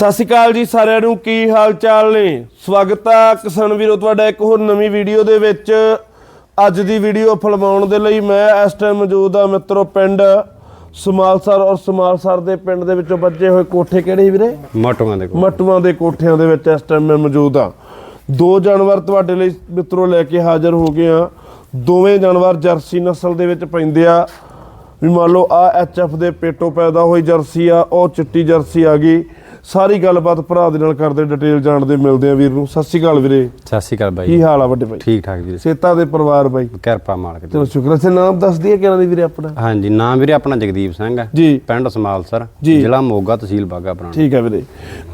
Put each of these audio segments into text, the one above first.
ਸਤਿ ਸ਼੍ਰੀ ਅਕਾਲ ਜੀ ਸਾਰਿਆਂ ਨੂੰ ਕੀ ਹਾਲ ਚਾਲ ਨੇ? ਸਵਾਗਤ ਹੈ ਕਿਸਾਨ ਵੀਰੋ ਤੁਹਾਡਾ ਇੱਕ ਹੋਰ ਨਵੀਂ ਵੀਡੀਓ ਦੇ ਵਿੱਚ। ਅੱਜ ਦੀ ਵੀਡੀਓ ਫਿਲਮਾਉਣ ਦੇ ਲਈ ਮੈਂ ਇਸ ਟਾਈਮ ਮੌਜੂਦ ਆ ਮਿੱਤਰੋ ਪਿੰਡ ਸਮਾਲਸਰ ਔਰ ਸਮਾਲਸਰ ਦੇ ਪਿੰਡ ਦੇ ਵਿੱਚੋਂ ਬੱਜੇ ਹੋਏ ਕੋਠੇ ਕਿਹੜੇ ਵੀਰੇ? ਮਟੂਆਂ ਦੇ ਮਟੂਆਂ ਦੇ ਕੋਠਿਆਂ ਦੇ ਵਿੱਚ ਇਸ ਟਾਈਮ ਮੈਂ ਮੌਜੂਦ ਆ। ਦੋ ਜਾਨਵਰ ਤੁਹਾਡੇ ਲਈ ਮਿੱਤਰੋ ਲੈ ਕੇ ਹਾਜ਼ਰ ਹੋ ਗਏ ਆ। ਦੋਵੇਂ ਜਾਨਵਰ ਜਰਸੀ ਨਸਲ ਦੇ ਵਿੱਚ ਪੈਂਦੇ ਆ। ਵੀ ਮੰਨ ਲਓ ਆ ਐਚਐਫ ਦੇ ਪੇਟੋਂ ਪੈਦਾ ਹੋਈ ਜਰਸੀ ਆ ਉਹ ਚਿੱਟੀ ਜਰਸੀ ਆ ਗਈ। ਸਾਰੀ ਗੱਲਬਾਤ ਭਰਾ ਦੇ ਨਾਲ ਕਰਦੇ ਡਿਟੇਲ ਜਾਣਦੇ ਮਿਲਦੇ ਆ ਵੀਰ ਨੂੰ। ਸਤਿ ਸ਼੍ਰੀ ਅਕਾਲ ਵੀਰੇ। ਸਤਿ ਸ਼੍ਰੀ ਅਕਾਲ ਬਾਈ ਕੀ ਹਾਲ ਆ ਵੱਡੇ ਭਾਈ ਠੀਕ ਠਾਕ ਵੀਰੇ। ਸੇਤਾ ਦੇ ਪਰਿਵਾਰ ਬਾਈ? ਕਿਰਪਾ ਮਾਲਕ ਦੀ। ਚਲੋ ਸ਼ੁਕਰ ਹੈ ਨਾਮ ਦੱਸ ਦਈਏ ਕਿਹਨਾਂ ਦੀ ਵੀਰੇ ਆਪਣਾ? ਹਾਂਜੀ ਨਾਮ ਵੀਰੇ ਆਪਣਾ ਜਗਦੀਪ ਸਿੰਘ ਹੈ ਜੀ। ਪਿੰਡ ਸਮਾਲਸਰ। ਜ਼ਿਲ੍ਹਾ ਮੋਗਾ ਤਹਿਸੀਲ ਬਾਗਾ ਪੁਰਾਣਾ। ਠੀਕ ਹੈ ਵੀਰੇ।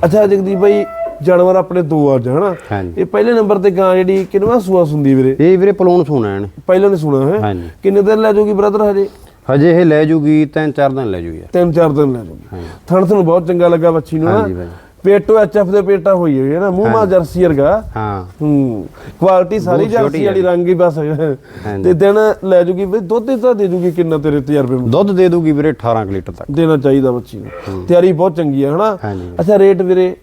ਅੱਛਾ ਜਗਦੀਪ ਭਾਈ ਜਾਨਵਰ ਆਪਣੇ ਦੋ ਅੱਜ ਹਨਾ? ਇਹ ਪਹਿਲੇ ਨੰਬਰ ਤੇ ਗਾਂ ਜਿਹੜੀ ਕਿੰਨਵਾਂ ਸੂਆ ਸੁੰਦੀ ਵੀਰੇ? ਇਹ ਵੀਰੇ ਪਲੂਣ ਸੁਣਾ ਇਹਨੇ ਪਹਿਲਾਂ ਨੇ ਸੁਣਾ ਹੈ? ਹਾਂਜੀ। ਕਿੰਨੇ ਦਿਨ ਲੈ ਜਾਊਗੀ ਬ੍ਰਦਰ ਹਜੇ? ਹਜੇ ਇਹ ਲੈ ਜੂਗੀ ਤਿੰਨ ਚਾਰ ਦਿਨ ਲੈ ਜੂ ਯਾਰ। ਤਿੰਨ ਚਾਰ ਦਿਨ ਲੈ ਹਾਂਜੀ ਥਣ ਤੁਹਾਨੂੰ ਬਹੁਤ ਚੰਗਾ ਲੱਗਾ ਬੱਚੀ ਨੂੰ ਹਾਂਜੀ ਬਾਈ ਪੇਟੋ ਐਚਐਫ ਦੇ ਪੇਟਾ ਹੋਈ ਹੋਈ ਹੈ ਨਾ ਮੂੰਹ ਮਾ ਜਰਸੀ ਵਰਗਾ। ਹਾਂ। ਹੂੰ ਕੁਆਲਿਟੀ ਸਾਰੀ ਜਰਸੀ ਵਾਲੀ ਰੰਗ ਹੀ ਬਸ। ਤੇ ਦਿਨ ਲੈ ਜੂਗੀ ਬਈ ਦੁੱਧ ਤਾਂ ਦੇ ਜੂਗੀ ਕਿੰਨਾ ਤੇਰੇ ਤਜਰਬੇ ਨੂੰ? ਦੁੱਧ ਦੇ ਦੂਗੀ ਵੀਰੇ 18 ਕੁ ਲੀਟਰ ਤੱਕ। ਦੇਣਾ ਚਾਹੀਦਾ ਬੱਚੀ ਨੂੰ। ਤਿਆਰੀ ਬਹੁਤ ਚੰਗੀ ਹੈ ਹਨਾ? ਅੱਛਾ ਰੇਟ ਵੀਰੇ?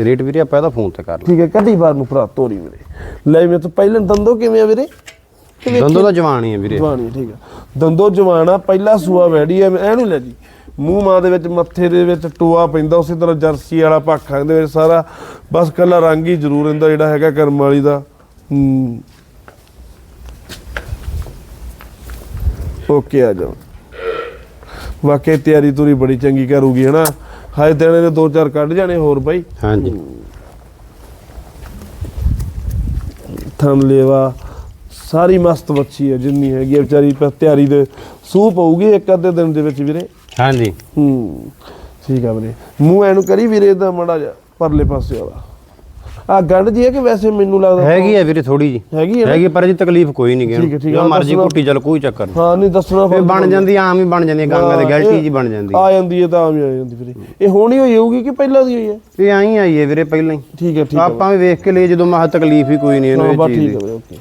ਰੇਟ ਵੀਰੇ ਆਪਾਂ ਇਹਦਾ ਫੋਨ ਤੇ ਕਰ ਠੀਕ ਹੈ ਕੱਢੀ ਬਾਰ ਨੂੰ ਭਰਾ ਤੋਰੀ ਵੀਰੇ। ਲੈ ਮੈਂ ਤਾਂ ਪਹਿਲਾਂ ਦੰਦੋ ਕਿਵੇਂ ਆ ਵੀਰੇ? ਲਓ ਦੰਦੋਂ ਦਾ ਜਵਾਨੀ ਹੈ ਵੀਰੇ। ਜਵਾਨੀ ਠੀਕ ਆ। ਦੰਦੋ ਜਵਾਨਾ ਪਹਿਲਾ ਸੂਆ ਵੈੜੀ ਐ ਐ ਨੂੰ ਲੈ ਜੀ। ਮੂੰਹ ਮਾਂ ਦੇ ਵਿੱਚ ਮੱਥੇ ਦੇ ਵਿੱਚ ਟੋਆ ਪੈਂਦਾ ਉਸੇ ਤਰ੍ਹਾਂ ਜਰਸੀ ਵਾਲਾ ਪਾਖਾਂ ਦੇ ਵਿੱਚ ਸਾਰਾ। ਬਸ ਕੱਲਾ ਰੰਗ ਹੀ ਜ਼ਰੂਰ ਇਹਦਾ ਜਿਹੜਾ ਹੈਗਾ ਕਰਮ ਵਾਲੀ ਦਾ। ਹੂੰ। ਓਕੇ ਆ ਜਾਓ। ਵਾਕਈ ਤਿਆਰੀ ਤੁਰੀ ਬੜੀ ਚੰਗੀ ਕਰੂਗੀ ਹਨਾ? ਹਾਏ ਦਿਨ ਨੇ ਦੋ ਚਾਰ ਕੱਢ ਜਾਣੇ ਹੋਰ ਬਾਈ। ਹਾਂਜੀ। ਥਣ ਲੇਵਾ ਸਾਰੀ ਮਸਤ ਬੱਚੀ ਹੈ ਜਿੰਨੀ ਹੈਗੀ ਆ ਵਿਚਾਰੀ ਪਰ ਤਿਆਰੀ ਦੇ ਸੂਹ ਪਊਗੀ ਇੱਕ ਅੱਧੇ ਦਿਨ ਦੇ ਵਿੱਚ ਵੀਰੇ। ਹਾਂਜੀ। ਹੂੰ ਠੀਕ ਆ ਵੀਰੇ। ਮੂੰਹ ਐਨੂੰ ਕਰੀ ਵੀਰੇ ਦਾ ਮੜਾ ਜਾ ਪਰਲੇ ਪਾਸੇ ਵਾਲਾ। ਆ ਗੰਢ ਜੀ ਹੈ ਕਿ ਵੈਸੇ ਮੈਨੂੰ ਲੱਗਦਾ ਹੈਗੀ ਹੈ ਵੀਰੇ ਥੋੜੀ ਜੀ। ਹੈਗੀ ਹੈ ਨਾ? ਹੈਗੀ ਪਰ ਜੀ ਤਕਲੀਫ ਕੋਈ ਨਹੀਂ ਠੀਕ ਹੈ, ਠੀਕ ਹੈ। ਜੋ ਮਰਜ਼ੀ ਦੱਸਣਾ- ਕੁੱਟੀ ਚੱਲ ਕੋਈ ਚੱਕਰ ਨਹੀਂ। ਹਾਂ ਨਹੀਂ ਦੱਸਣਾ ਇਹ ਬਣ ਜਾਂਦੀ ਆਮ ਹੀ ਬਣ ਜਾਂਦੀ ਹੈ, ਗਾਂਗਾ ਦੇ ਗੈਲਟੀ ਜੀ ਬਣ ਜਾਂਦੀ ਹੈ। ਆ ਜਾਂਦੀ ਹੈ ਤਾਂ ਆਮ ਹੀ ਆ ਜਾਂਦੀ ਵੀਰੇ। ਇਹ ਹੋਣੀ ਹੋਈ ਹੋਊਗੀ ਕਿ ਪਹਿਲਾਂ ਦੀ ਹੋਈ ਹੈ? ਇਹ ਆਈ ਆਈ ਹੈ ਵੀਰੇ ਪਹਿਲਾਂ ਹੀ। ਠੀਕ ਹੈ ਠੀਕ ਹੈ ਆਪਾਂ ਵੀ ਵੇਖ ਕੇ ਲਈ ਜਦੋਂ ਮਹਾ ਤਕਲੀਫ ਹੀ ਕੋਈ ਨਹੀਂ ਹਾਂ ਇਹਨੂੰ ਬਸ ਇਹ ਠੀਕ ਚੀਜ਼ ਹੈ ਓਕੇ।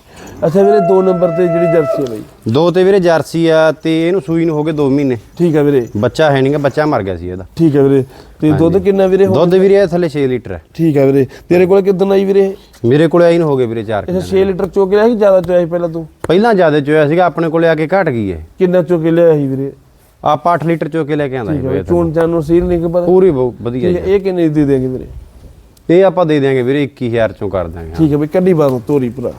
ਅੱਛਾ ਵੀਰੇ ਦੋ ਨੰਬਰ ਤੇ ਜਿਹੜੀ ਜਰਸੀ ਹੈ ਬਈ। ਦੀ ਤੇ ਵੀਰੇ ਜਰਸੀ ਆ ਤੇ ਇਹਨੂੰ ਸੂਈ ਨੂੰ ਹੋ ਗਏ 2 ਮਹੀਨੇ। ਠੀਕ ਹੈ ਵੀਰੇ। ਬੱਚਾ ਹੈ ਨਹੀਂਗਾ ਬੱਚਾ ਮਰ ਗਿਆ ਸੀ ਇਹਦਾ। ਠੀਕ ਹੈ ਵੀਰੇ। ਤੇ ਦੁੱਧ ਕਿੰਨਾ ਵੀਰੇ ਹੋ ਦੁੱਧ ਵੀਰੇ ਇਹ ਥੱਲੇ 6 ਲੀਟਰ ਹੈ। ਠੀਕ ਹੈ ਵੀਰੇ। ਤੇਰੇ ਕੋਲ ਕਿਦਾਂ ਆਈ ਵੀਰੇ? ਮੇਰੇ ਕੋਲੇ ਆਈ ਨੂੰ ਹੋ ਗਏ ਵੀਰੇ 4 ਅੱਛਾ 6 ਲੀਟਰ ਚੋ ਕੇ ਲਿਆ ਸੀ ਜ਼ਿਆਦਾ ਚੋਇਆ ਸੀ ਪਹਿਲਾਂ ਤੂੰ? ਪਹਿਲਾਂ ਜ਼ਿਆਦਾ ਚੋਇਆ ਸੀਗਾ ਆਪਣੇ ਕੋਲੇ ਆ ਕੇ ਘਟ ਗਈ ਹੈ ਕਿੰਨਾ ਚੋ ਕੇ ਲਿਆ ਸੀ ਵੀਰੇ? ਆਪਾਂ 8 ਲੀਟਰ ਚੋ ਕੇ ਲੈ ਕੇ ਆਂਦਾ ਸੀ ਵੀਰੇ। ਚੋਣ ਚਾਨ ਨੂੰ ਸੀਲ ਨਹੀਂ ਕਿ ਪਤਾ? ਪੂਰੀ ਬਹੁਤ ਵਧੀਆ ਠੀਕ ਹੈ ਇਹ ਕਿੰਨੇ ਦੀ ਦੇ ਦੇਂਗੇ ਵੀਰੇ। ਇਹ ਆਪਾਂ ਦੇ ਦਿਆਂਗੇ ਵੀਰੇ 21000 ਚੋਂ ਕਰ ਦਾਂਗੇ ਠੀਕ ਹੈ ਬਈ ਕੱਢੀ ਬਾਹਰੋਂ ਤੋਰੀ ਭਰਾ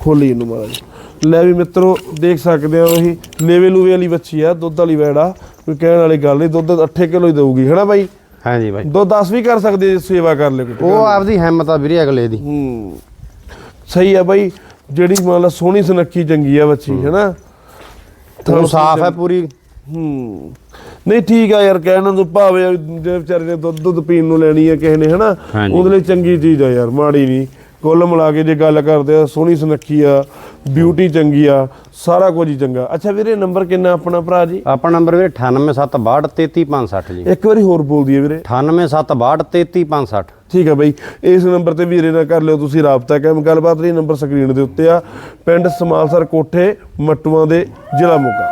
ਖੋਲੀ ਇਹਨੂੰ ਮਾਰਾ ਜੀ। ਲੈ ਵੀ ਮਿੱਤਰੋ ਦੇਖ ਸਕਦੇ ਆ ਉਹੀ ਲੇਵੇ ਲੂਵੇ ਵਾਲੀ ਬੱਚੀ ਆ ਦੁੱਧ ਵਾਲੀ ਵੈੜਾ ਕੋਈ ਕਹਿਣ ਵਾਲੀ ਗੱਲ ਨਹੀਂ ਦੁੱਧ 8 ਕਿਲੋ ਹੀ ਦੇਊਗੀ ਹੈਨਾ ਬਾਈ? ਹਾਂਜੀ ਬਾਈ। ਦੁੱਧ 10 ਵੀ ਕਰ ਸਕਦੇ ਜੇ ਸੇਵਾ ਕਰ ਲੈ ਕੋਈ ਉਹ ਆਪਦੀ ਹਿੰਮਤ ਆ ਵੀਰੇ ਅਗਲੇ ਦੀ। ਹੂੰ। ਸਹੀ ਆ ਬਾਈ ਜਿਹੜੀ ਮੰਨ ਲਾ ਸੋਹਣੀ ਸੁਨੱਖੀ ਚੰਗੀ ਆ ਬੱਚੀ ਹੈਨਾ ਉਹ ਸਾਫ਼ ਹੈ ਪੂਰੀ। ਹੂੰ। ਨਹੀਂ ਠੀਕ ਆ ਯਾਰ ਕਹਿਣ ਨੂੰ ਭਾਵੇਂ ਜੇ ਵਿਚਾਰੇ ਨੇ ਦੁੱਧ ਦੁੱਧ ਪੀਣ ਨੂੰ ਲੈਣੀ ਆ ਕਿਸੇ ਨੇ ਹਨਾ। ਉਹਦੇ ਲਈ ਚੰਗੀ ਚੀਜ਼ ਆ ਯਾਰ ਮਾੜੀ ਨਹੀਂ ਕੁੱਲ ਮਿਲਾ ਕੇ ਜੇ ਗੱਲ ਕਰਦੇ ਆ ਸੋਹਣੀ ਸੁਨੱਖੀ ਆ ਬਿਊਟੀ ਚੰਗੀ ਆ ਸਾਰਾ ਕੁਝ ਹੀ ਚੰਗਾ। ਅੱਛਾ ਵੀਰੇ ਨੰਬਰ ਕਿੰਨਾ ਆਪਣਾ ਭਰਾ ਜੀ? ਆਪਣਾ ਨੰਬਰ ਵੀਰੇ 9876233560 ਜੀ। ਇੱਕ ਵਾਰੀ ਹੋਰ ਬੋਲ ਦਈਏ ਵੀਰੇ। 9876233560 ਠੀਕ ਆ ਬਈ ਇਸ ਨੰਬਰ ਤੇ ਵੀਰੇ ਨਾਲ ਕਰ ਲਿਓ ਤੁਸੀਂ ਰਾਬਤਾ ਕਾਇਮ। ਗੱਲਬਾਤ ਲਈ ਨੰਬਰ ਸਕਰੀਨ ਦੇ ਉੱਤੇ ਆ। ਪਿੰਡ ਸਮਾਲਸਰ ਕੋਠੇ ਮੱਟੂਆਂ ਦੇ ਜ਼ਿਲ੍ਹਾ ਮੋਗਾ।